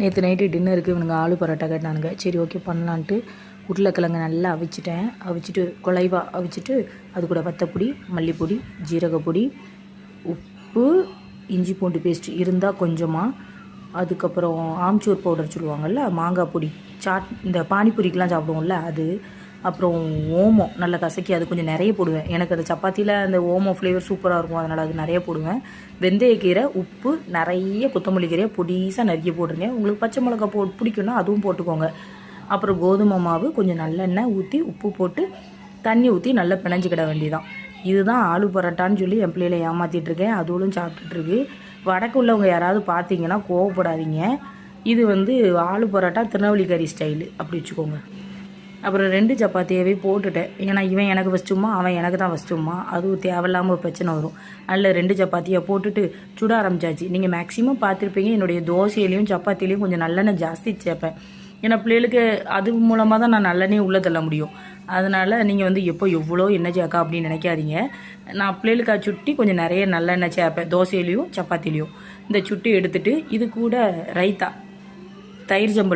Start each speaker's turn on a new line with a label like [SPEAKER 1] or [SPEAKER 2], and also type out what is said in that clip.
[SPEAKER 1] நேற்று நைட்டு டின்னருக்கு இவனுங்க ஆலு பரோட்டா கேட்டானுங்க. சரி ஓகே பண்ணலான்ட்டு உருளைக்கிழங்கு நல்லா அவிச்சிட்டேன். அவிச்சிட்டு குலைவாக அவிச்சிட்டு அது கூட வத்தப்பொடி மல்லிப்பொடி ஜீரகப்பொடி உப்பு இஞ்சி பூண்டு பேஸ்ட் இருந்தால் கொஞ்சமாக அதுக்கப்புறம் ஆம்ச்சூர் பவுடர் சொல்லுவாங்கள்ல மாங்காய் பொடி சாட் இந்த பானிபூரிக்கெலாம் சாப்பிடுவோம்ல அது. அப்புறம் ஓமம் நல்லா கசக்கி அது கொஞ்சம் நிறைய போடுவேன். எனக்கு அந்த சப்பாத்தியில் அந்த ஓமம் ஃப்ளேவர் சூப்பராக இருக்கும் அதனால் அது நிறைய போடுவேன். வெந்தயக்கீரை உப்பு நிறைய கொத்தமல்லி கீரையை பொடிசாக நிறைய போடுறேங்க உங்களுக்கு பச்சை மிளகா போ பிடிக்குன்னா அதுவும் போட்டுக்கோங்க. அப்புறம் கோதுமை மாவு கொஞ்சம் நல்லெண்ணெய் ஊற்றி உப்பு போட்டு தண்ணி ஊற்றி நல்லா பிணைஞ்சிக்கிட வேண்டியதான் இதுதான் ஆலு பரோட்டான்னு சொல்லி என் பிள்ளையில ஏமாற்றிட்டுருக்கேன் அதுவும் சாப்பிட்டுட்ருக்கு வடக்கு உள்ளவங்க யாராவது பார்த்தீங்கன்னா கோவப்படாதீங்க. இது வந்து ஆலு பரோட்டா திருநெல்வேலிக்கறி ஸ்டைலு அப்படி வச்சுக்கோங்க. அப்புறம் ரெண்டு சப்பாத்தியவே போட்டுட்டேன். ஏன்னா இவன் எனக்கு வச்சுமா அவன் எனக்கு தான் வச்சுமா அதுவும் தேவையில்லாமல் பிரச்சனை வரும். அதில் ரெண்டு சப்பாத்தியை போட்டுட்டு சுட ஆரம்பிச்சாச்சு. நீங்கள் மேக்ஸிமம் பார்த்துருப்பீங்க என்னுடைய தோசையிலையும் சப்பாத்திலையும் கொஞ்சம் நல்லெண்ணெய் ஜாஸ்தி சேர்ப்பேன். ஏன்னா பிள்ளைகளுக்கு அது மூலமாக தான் நான் நல்லெண்ணெய் உள்ளே தள்ள முடியும். அதனால் நீங்கள் வந்து எப்போ எவ்வளோ எண்ணெய் சேர்க்கா அப்படின்னு நினைக்காதீங்க. நான் பிள்ளைகளுக்கு சுட்டி கொஞ்சம் நிறைய நல்லெண்ணெய் சேர்ப்பேன். தோசையிலையும் சப்பாத்திலையும். இந்த சுட்டி எடுத்துகிட்டு இது கூட ரைத்தா. தயிர் ஜம்பல்